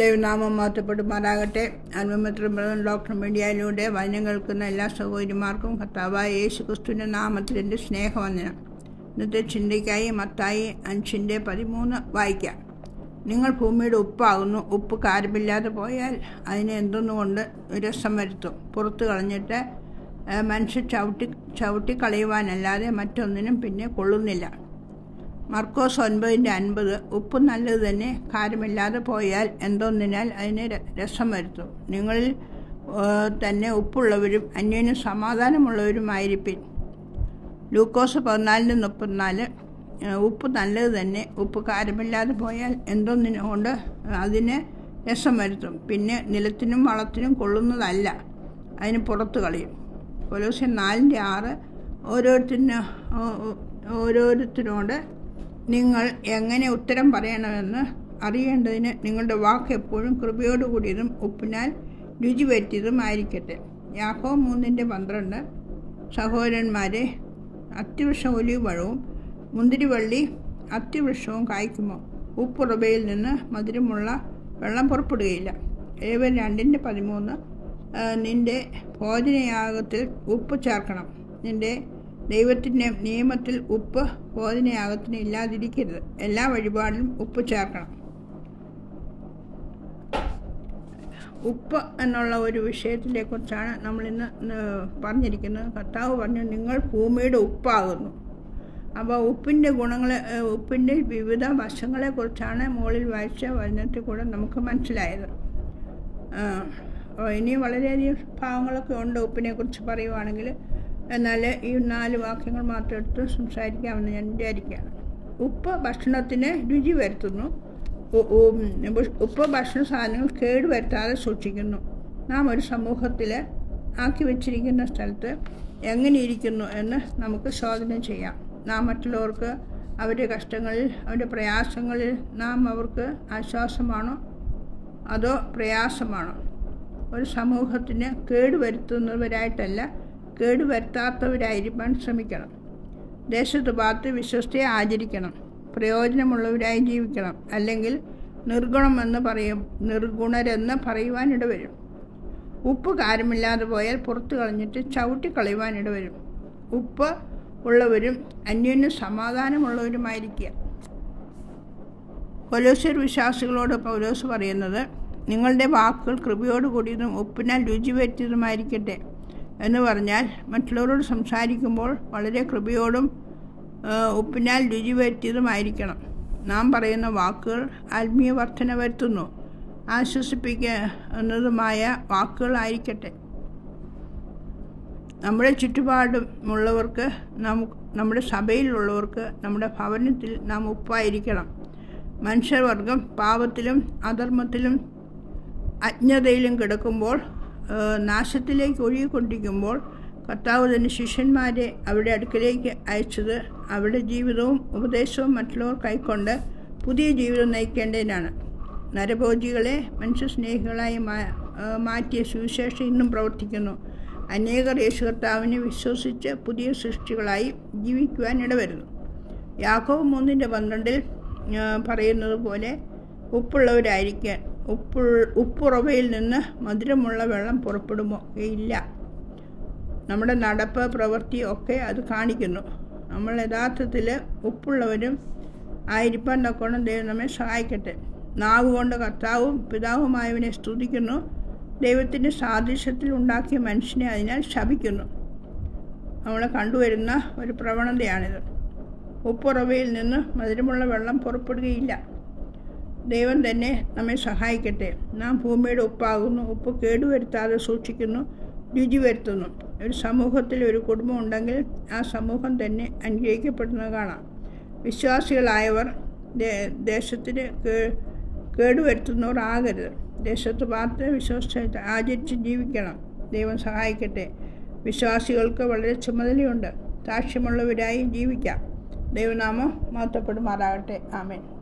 ദൈവനാമം മാറ്റപ്പെടുമാറാകട്ടെ. അന്മമിത്രം ഡോക്ടർ മീഡിയയിലൂടെ വചനം കേൾക്കുന്ന എല്ലാ സഹോദരിമാർക്കും ഭർത്താവായ യേശു ക്രിസ്തുവിന്റെ നാമത്തിൽ എന്റെ സ്നേഹവന്ദനം. ഇന്നത്തെ ചിന്തയ്ക്കായി മത്തായി അഞ്ചിന്റെ പതിമൂന്ന് വായിക്കാം. നിങ്ങൾ ഭൂമിയുടെ ഉപ്പാകുന്നു. ഉപ്പ് കാരമില്ലാതെ പോയാൽ അതിനെ എന്തൊന്നുകൊണ്ട് രസം വരുത്തും? പുറത്ത് കളഞ്ഞിട്ട് മനുഷ്യർ ചവിട്ടി ചവിട്ടിക്കളയുവാനല്ലാതെ മറ്റൊന്നിനും പിന്നെ കൊള്ളുന്നില്ല. മർക്കോസ് ഒൻപതിന്റെ അൻപത്. ഉപ്പ് നല്ലത് തന്നെ. കാരമില്ലാതെ പോയാൽ എന്തോന്നിനാൽ അതിന് രസം വരുത്തും. നിങ്ങളിൽ തന്നെ ഉപ്പുള്ളവരും അന്യനും സമാധാനമുള്ളവരുമായിരിപ്പിൻ. ലൂക്കോസ് പതിനാലിന് മുപ്പത്തിനാല്. ഉപ്പ് നല്ലത് തന്നെ. ഉപ്പ് കാരമില്ലാതെ പോയാൽ എന്തോന്നിനെ കൊണ്ട് അതിന് രസം വരുത്തും. പിന്നെ നിലത്തിനും വളത്തിനും കൊള്ളുന്നതല്ല. അതിന് പുറത്ത് കളയും. കൊലോസ്യം നാലിന്റെ ആറ്. ഓരോരുത്തരിന് ഓ- ഓ- ഓരോരുത്തരോട് നിങ്ങൾ എങ്ങനെ ഉത്തരം പറയണമെന്ന് അറിയേണ്ടതിന് നിങ്ങളുടെ വാക്ക് എപ്പോഴും കൃപയോടുകൂടിയതും ഉപ്പിനാൽ രുചി വരുത്തിയതും ആയിരിക്കട്ടെ യാഹോ മൂന്നിന്റെ പന്ത്രണ്ട്. സഹോദരന്മാരെ അത്തിവൃക്ഷം ഒലിവ് പഴവും മുന്തിരിവള്ളി അത്യവൃക്ഷവും കായ്ക്കുമോ? ഉപ്പുറബയിൽ നിന്ന് മധുരമുള്ള വെള്ളം പുറപ്പെടുകയില്ല. ഏവൻ രണ്ടിന്റെ പതിമൂന്ന്. നിന്റെ ഭോജനയാഗത്തിൽ ഉപ്പ് ചേർക്കണം. നിന്റെ ദൈവത്തിന്റെ നിയമത്തിൽ ഉപ്പ് ഭോജനയാഗത്തിന് ഇല്ലാതിരിക്കരുത്. എല്ലാ വഴിപാടിലും ഉപ്പ് ചേർക്കണം. ഉപ്പ് എന്നുള്ള ഒരു വിഷയത്തിനെക്കുറിച്ചാണ് നമ്മളിന്ന് പറഞ്ഞിരിക്കുന്നത്. കർത്താവ് പറഞ്ഞു നിങ്ങൾ ഭൂമിയുടെ ഉപ്പാകുന്നു. അപ്പോൾ ഉപ്പിന്റെ ഗുണങ്ങളെ ഉപ്പിന്റെ വിവിധ വശങ്ങളെക്കുറിച്ചാണ് മുകളിൽ വായിച്ച വചനത്തിൽ കൂടെ നമുക്ക് മനസ്സിലായത്. ഇനി വളരെയധികം ഭാഗങ്ങളൊക്കെ ഉണ്ട് ഉപ്പിനെ കുറിച്ച് പറയുവാണെങ്കിൽ. എന്നാൽ ഈ നാല് വാക്യങ്ങൾ മാത്രം എടുത്ത് സംസാരിക്കാമെന്ന് ഞാൻ വിചാരിക്കുകയാണ്. ഉപ്പ് ഭക്ഷണത്തിന് രുചി വരുത്തുന്നു. ഉപ്പ് ഭക്ഷണ സാധനങ്ങൾ കേടുവരുത്താതെ സൂക്ഷിക്കുന്നു. നാം ഒരു സമൂഹത്തിൽ ആക്കി വെച്ചിരിക്കുന്ന സ്ഥലത്ത് എങ്ങനെ ഇരിക്കുന്നു എന്ന് നമുക്ക് ശോധന ചെയ്യാം. നാം മറ്റുള്ളവർക്ക് അവരുടെ കഷ്ടങ്ങളിൽ അവരുടെ പ്രയാസങ്ങളിൽ നാം അവർക്ക് ആശ്വാസമാണോ? അതോ പ്രയാസമാണോ? ഒരു സമൂഹത്തിന് കേടുവരുത്തുന്നവരായിട്ടല്ല കേടുവരുത്താത്തവരായിരിക്കാൻ ശ്രമിക്കണം. ദേശത്ത് പാർത്ത് വിശ്വസ്തയെ ആചരിക്കണം. പ്രയോജനമുള്ളവരായി ജീവിക്കണം. അല്ലെങ്കിൽ നിർഗുണമെന്ന് പറയും നിർഗുണരെന്ന് പറയുവാനിട വരും. ഉപ്പ് കാരമില്ലാതെ പോയാൽ പുറത്തു കളഞ്ഞിട്ട് ചവിട്ടി വരും. ഉപ്പ് ഉള്ളവരും അന്യോന്യം സമാധാനമുള്ളവരുമായിരിക്കുക. കൊലോസ്യർ വിശ്വാസികളോട് പൗലോസ് പറയുന്നത് നിങ്ങളുടെ വാക്കുകൾ കൃപയോടുകൂടിയതും ഉപ്പിനാൽ രുചി വരുത്തിയതുമായിരിക്കട്ടെ എന്ന് പറഞ്ഞാൽ മറ്റുള്ളവരോട് സംസാരിക്കുമ്പോൾ വളരെ കൃപയോടും ഉപ്പിനാൽ രുചി വരുത്തിയതുമായിരിക്കണം. നാം പറയുന്ന വാക്കുകൾ ആത്മീയ വർധന വരുത്തുന്നു ആശ്വസിപ്പിക്കുന്നതുമായ വാക്കുകളായിരിക്കട്ടെ നമ്മുടെ ചുറ്റുപാടുമുള്ളവർക്ക് നമുക്ക് നമ്മുടെ സഭയിലുള്ളവർക്ക് നമ്മുടെ ഭവനത്തിൽ നാം ഉപ്പായിരിക്കണം. മനുഷ്യവർഗം പാപത്തിലും അധർമ്മത്തിലും അജ്ഞതയിലും കിടക്കുമ്പോൾ നാശത്തിലേക്ക് ഒഴുകിക്കൊണ്ടിരിക്കുമ്പോൾ കർത്താവ് തന്നെ ശിഷ്യന്മാരെ അവരുടെ അടുക്കലേക്ക് അയച്ചത് അവരുടെ ജീവിതവും ഉപദേശവും മറ്റുള്ളവർ കൈക്കൊണ്ട് പുതിയ ജീവിതം നയിക്കേണ്ടതിനാണ്. നരഭോജികളെ മനുഷ്യസ്നേഹികളായി മാറ്റിയ സുവിശേഷം ഇന്നും പ്രവർത്തിക്കുന്നു. അനേകർ യേശു കർത്താവിനെ വിശ്വസിച്ച് പുതിയ സൃഷ്ടികളായി ജീവിക്കുവാൻ ഇടവരുന്നു. യാക്കോവ് മൂന്നിന്റെ പന്ത്രണ്ടിൽ പറയുന്നത് പോലെ ഉപ്പുള്ളവരായിരിക്കാൻ ഉപ്പു ഉപ്പുറവയിൽ നിന്ന് മധുരമുള്ള വെള്ളം പുറപ്പെടുമോ? ഇല്ല. നമ്മുടെ നടപ്പ് പ്രവൃത്തി ഒക്കെ അത് കാണിക്കുന്നു. നമ്മൾ യഥാർത്ഥത്തിൽ ഉപ്പുള്ളവരും ആയിരിക്കാൻ തക്കോണം ദൈവം നമ്മെ സഹായിക്കട്ടെ. നാവ് കൊണ്ട് കർത്താവും പിതാവുമായവനെ സ്തുതിക്കുന്നു. ദൈവത്തിന്റെ സാദൃശ്യത്തിൽ ഉണ്ടാക്കിയ മനുഷ്യനെ അതിനാൽ ശപിക്കുന്നു. നമ്മൾ കണ്ടുവരുന്ന ഒരു പ്രവണതയാണിത്. ഉപ്പുറവയിൽ നിന്ന് മധുരമുള്ള വെള്ളം പുറപ്പെടുകയില്ല. ദൈവം തന്നെ നമ്മെ സഹായിക്കട്ടെ. നാം ഭൂമിയുടെ ഉപ്പാകുന്നു ഉപ്പ് കേടുവരുത്താതെ സൂക്ഷിക്കുന്നു രുചി വരുത്തുന്നു. ഒരു സമൂഹത്തിൽ ഒരു കുടുംബം ഉണ്ടെങ്കിൽ ആ സമൂഹം തന്നെ അനുഗ്രഹിക്കപ്പെടുന്നത് കാണാം. വിശ്വാസികളായവർ ദേശത്തിന് കേടുവരുത്തുന്നവർ ആകരുത്. ദേശത്ത് പാർത്ത് വിശ്വസിച്ച് ആചരിച്ച് ജീവിക്കണം. ദൈവം സഹായിക്കട്ടെ. വിശ്വാസികൾക്ക് വളരെ ചുമതലയുണ്ട്. സാക്ഷ്യമുള്ളവരായി ജീവിക്കാം. ദൈവനാമം മാറ്റപ്പെടുമാറാകട്ടെ ആമേൻ.